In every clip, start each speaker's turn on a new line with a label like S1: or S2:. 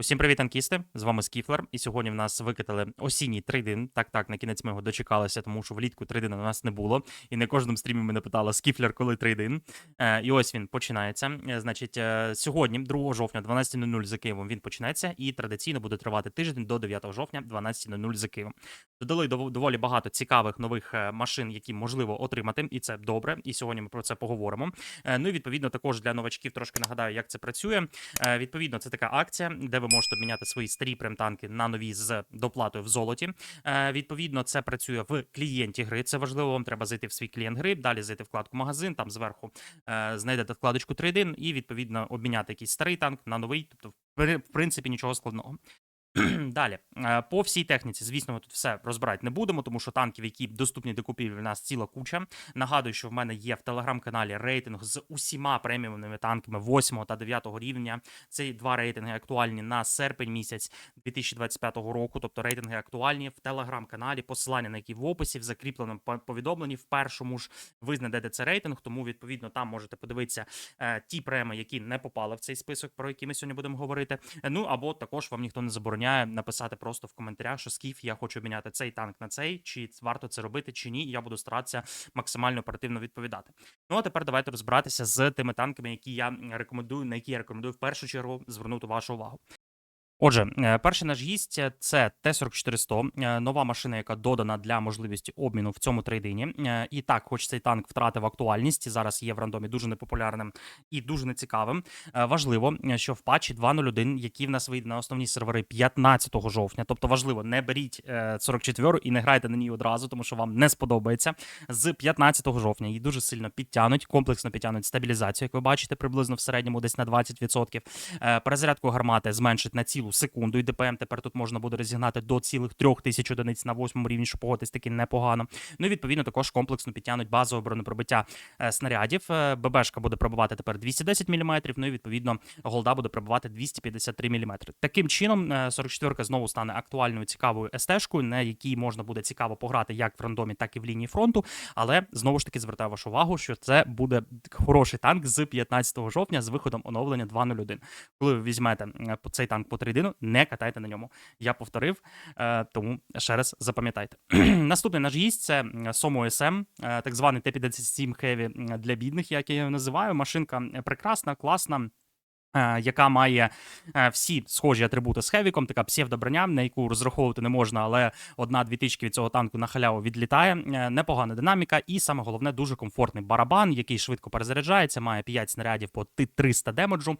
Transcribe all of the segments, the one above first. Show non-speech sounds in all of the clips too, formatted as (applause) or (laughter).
S1: Усім привіт, танкісти! З вами Скіфлер. І сьогодні в нас викатали осінній трейдин. Так, так, на кінець ми його дочекалися, тому що влітку трейдина у нас не було. І на кожному стрімі мене питали Скіфлер, коли трейдин. Е, і ось він починається. Е, значить, е, сьогодні, 2 жовтня, 12.00 за Києвом, він почнеться і традиційно буде тривати тиждень до 9 жовтня, 12.00 за Києвом. Додали доволі багато цікавих нових е, машин, які можливо отримати, і це добре. І сьогодні ми про це поговоримо. Е, Ну і відповідно також для новачків трошки нагадаю, як це працює. Е, Відповідно, це така акція, де ви можете обміняти свої старі прем-танки на нові з доплатою в золоті. Е, Відповідно, це працює в клієнті гри. Це важливо. Вам треба зайти в свій клієнт гри, далі зайти вкладку магазин, там зверху е, знайдете вкладочку трейдин і відповідно обміняти якийсь старий танк на новий. Тобто, в принципі, нічого складного. (clears throat) Далі, Е, по всій техніці, звісно, ми тут все розбирати не будемо, тому що танків, які доступні до купівлі, у нас ціла куча. Нагадую, що в мене є в телеграм-каналі рейтинг з усіма преміумними танками 8 та 9 рівня. Ці два рейтинги актуальні на серпень місяць 2025 року. Тобто рейтинги актуальні в телеграм-каналі, посилання на які в описі, в закріпленому повідомленні. В першому ж ви знайдете цей рейтинг, тому відповідно там можете подивитися е, ті преми, які не попали в цей список, про які ми сьогодні будемо говорити. Е, Ну або також вам ніхто не забороняє написати просто в коментарях, що скіф, я хочу обміняти цей танк на цей, чи варто це робити, чи ні. і Я буду старатися максимально оперативно відповідати. Ну а тепер давайте розбиратися з тими танками, які я рекомендую, на які я рекомендую в першу чергу звернути вашу увагу. Отже, е, перший наш гість це Т-4400, е, нова машина, яка додана для можливості обміну в цьому трейдині. Е, І так, хоч цей танк втратив актуальність, зараз є в рандомі дуже непопулярним і дуже нецікавим. Важливо, що в патчі 2.01, який в нас вийде на основні сервери 15 жовтня, тобто важливо, не беріть е, 44 і не грайте на ній одразу, тому що вам не сподобається. З 15 жовтня її дуже сильно підтягнуть, комплексно підтягнуть стабілізацію, як ви бачите, приблизно в середньому десь на 20%. Е, Перезарядку гармати зменшить на цілу секунду, і ДПМ тепер тут можна буде розігнати до цілих 3000 одиниць на восьмому рівні, що погодитись таки непогано. Ну і відповідно також комплексно підтягнуть базове бронепробиття е, снарядів. Е, ББшка буде пробивати тепер 210 мм, ну і відповідно голда буде пробивати 253 мм. Таким чином, 44-ка знову стане актуальною цікавою СТ-шкою, на якій можна буде цікаво пограти як в рандомі, так і в лінії фронту. Але знову ж таки звертаю вашу увагу, що це буде хороший танк з 15 жовтня з виходом оновлення 2.01. Коли ви візьмете е, цей танк по трейдину, не катайте на ньому. Я повторив, е, тому ще раз запам'ятайте. (clears throat) Наступний наш гість це Somo SM, е, так званий Т-57 Heavy для бідних, як я його називаю. Машинка прекрасна, класна. Е, Яка має е, всі схожі атрибути з Хевіком, така псевдоброня, на яку розраховувати не можна, але одна-дві тички від цього танку на халяву відлітає. Е, Непогана динаміка, і саме головне, дуже комфортний барабан, який швидко перезаряджається, має 5 снарядів по 300 демеджу.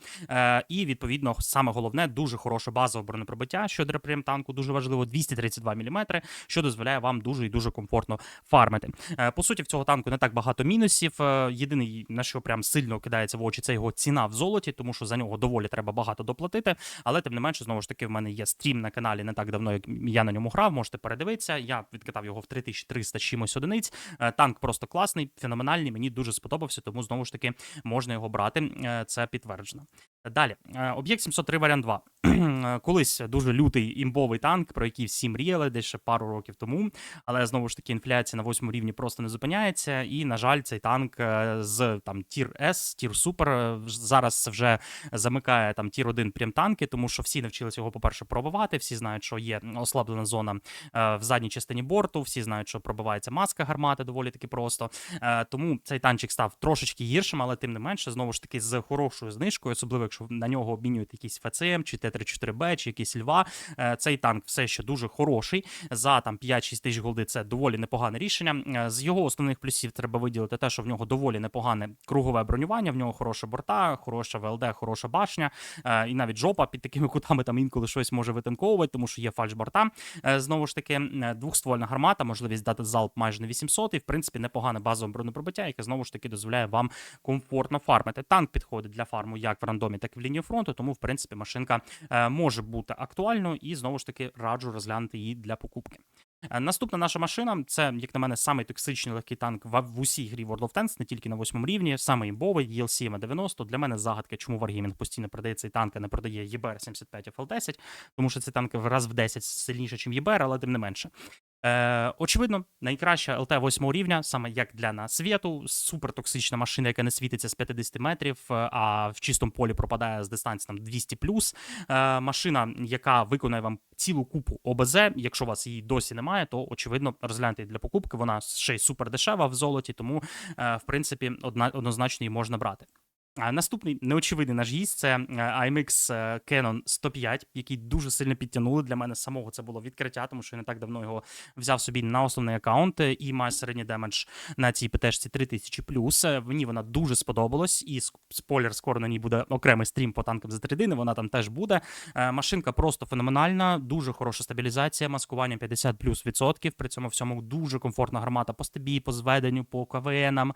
S1: І відповідно, саме головне, дуже хороше базове бронепробиття, що для прем танку дуже важливо, 232 мм, що дозволяє вам дуже і дуже комфортно фармити. По суті, в цього танку не так багато мінусів. Єдиний на що прям сильно кидається в очі, це його ціна в золоті, тому що за нього доволі треба багато доплатити. Але тим не менше, знову ж таки, в мене є стрім на каналі не так давно, як я на ньому грав. Можете передивитися. Я відкатав його в 3300 з чимось одиниць. Е, Танк просто класний, феноменальний. Мені дуже сподобався, тому знову ж таки можна його брати. Е, Це підтверджено. Далі, Е, об'єкт 703 варіант 2. Е, Колись дуже лютий імбовий танк, про який всі мріяли десь ще пару років тому. Але знову ж таки, інфляція на восьмому рівні просто не зупиняється. І, на жаль, цей танк з там тір С, тір Супер зараз вже замикає там тір 1 прям-танки, тому що всі навчилися його, по-перше, пробивати. Всі знають, що є ослаблена зона е, в задній частині борту. Всі знають, що пробивається маска гармати доволі таки просто. Е, Тому цей танчик став трошечки гіршим, але тим не менше, знову ж таки, з хорошою знижкою, особливо якщо на нього обмінюють якийсь ФЦМ чи Т-34Б, чи якийсь Льва. Е, Цей танк все ще дуже хороший. За там 5-6 тисяч голди це доволі непогане рішення. З його основних плюсів треба виділити те, що в нього доволі непогане кругове бронювання, в нього хороша борта, хороша ВЛД, хороша башня, е, і навіть жопа під такими кутами там інколи щось може витанковувати, тому що є фальшборта. Е, Знову ж таки, е, двохствольна гармата, можливість дати залп майже на 800, і в принципі непогане базове бронепробиття, яке знову ж таки дозволяє вам комфортно фармити. Танк підходить для фарму як в рандомі, так і в лінії фронту, тому в принципі машинка може бути актуальною і знову ж таки раджу розглянути її для покупки. Е, Наступна наша машина це, як на мене, самий токсичний легкий танк в, в усій грі World of Tanks, не тільки на восьмому рівні, саме імбовий ELC M90. Для мене загадка, чому Wargaming постійно продає цей танк, а не продає ЄБР 75 FL10, тому що цей танк в раз в 10 сильніше, ніж ЄБР, але тим не менше. Е, очевидно, найкраща ЛТ 8 рівня, саме як для нас світу, супертоксична машина, яка не світиться з 50 метрів, е, а в чистому полі пропадає з дистанції там 200 Е, машина, яка виконує вам цілу купу ОБЗ. Якщо у вас її досі немає, то очевидно розгляньте для покупки. Вона ще й супер дешева в золоті, тому е, в принципі одна, однозначно її можна брати. Наступний неочевидний наш гість це е, IMX е, Canon 105, який дуже сильно підтягнули. Для мене самого це було відкриття, тому що я не так давно його взяв собі на основний аккаунт е, і має середній демедж на цій ПТшці 3000 плюс. Мені вона дуже сподобалась, і спойлер, скоро на ній буде окремий стрім по танкам за тридини. Вона там теж буде. Машинка просто феноменальна, дуже хороша стабілізація, маскування 50 плюс відсотків. При цьому всьому дуже комфортна гармата по стебі, по зведенню, по КВНам.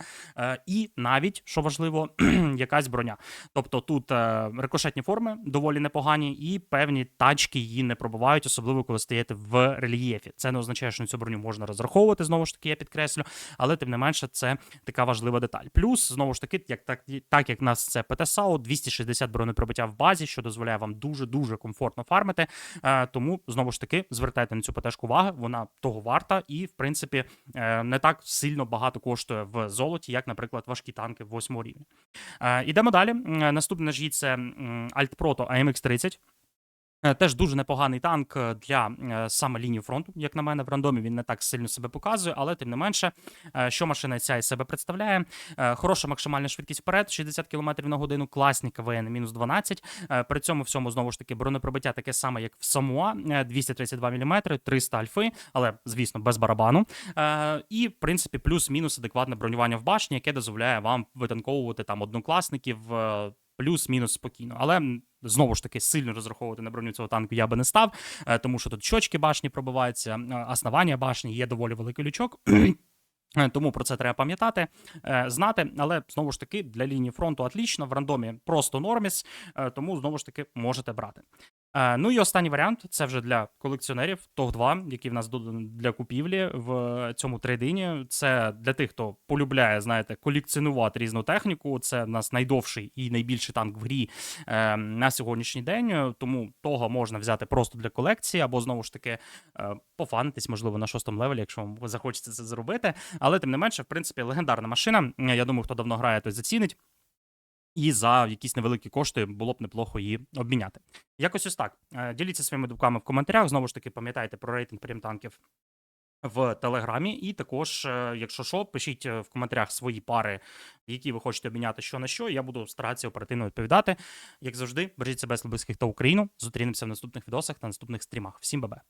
S1: І навіть, що важливо, (clears throat) якась броня. Тобто тут е, рикошетні форми доволі непогані, і певні тачки її не пробивають, особливо коли стаєте в рельєфі. Це не означає, що на цю броню можна розраховувати. Знову ж таки, я підкреслю, але тим не менше, це така важлива деталь. Плюс, знову ж таки, як так, так як нас це ПТСАУ, 260 бронепробиття в базі, що дозволяє вам дуже дуже комфортно фармити. Е, тому знову ж таки звертайте на цю ПТшку уваги, вона того варта, і в принципі е, не так сильно багато коштує в золоті, як, наприклад, важкі танки 8 рівня. Е, Ідемо далі. М, Наступний наш гід це Alt Proto AMX 30. Е, Теж дуже непоганий танк е, для е, саме лінії фронту, як на мене, в рандомі він не так сильно себе показує, але тим не менше, е, що машина ця із себе представляє. Е, Хороша максимальна швидкість вперед, 60 км на годину, класні КВН мінус 12. Е, При цьому всьому знову ж таки бронепробиття таке саме, як в Самуа, е, 232 мм, 300 альфи, але звісно без барабану. Е, І в принципі плюс-мінус адекватне бронювання в башні, яке дозволяє вам витанковувати там однокласників. е, Плюс-мінус спокійно, але знову ж таки сильно розраховувати на броню цього танку я би не став, е, тому що тут щочки башні пробиваються, е, основання башні є доволі великий лючок. (clears throat) Е, Тому про це треба пам'ятати, знати, але знову ж таки для лінії фронту отлічно, в рандомі просто норміс, тому знову ж таки можете брати. Е, Ну і останній варіант це вже для колекціонерів TOG 2, які в нас додані для купівлі в цьому трейдині. Це для тих, хто полюбляє, знаєте, колекціонувати різну техніку. Це в нас найдовший і найбільший танк в грі е, на сьогоднішній день. Тому того можна взяти просто для колекції, або знову ж таки е, пофанитись, можливо, на шостому левелі, якщо вам захочеться це зробити. Але тим не менше, в принципі, легендарна машина. Я думаю, хто давно грає, той зацінить. І за якісь невеликі кошти було б неплохо її обміняти. Якось ось так. Е, Діліться своїми думками в коментарях. Знову ж таки, пам'ятайте про рейтинг прем-танків в Телеграмі. І також, е, якщо що, пишіть е, в коментарях свої пари, які ви хочете обміняти що на що. Я буду старатися оперативно відповідати. Як завжди, бережіть себе близьких та Україну. Зустрінемося в наступних відосах та наступних стрімах. Всім бабе!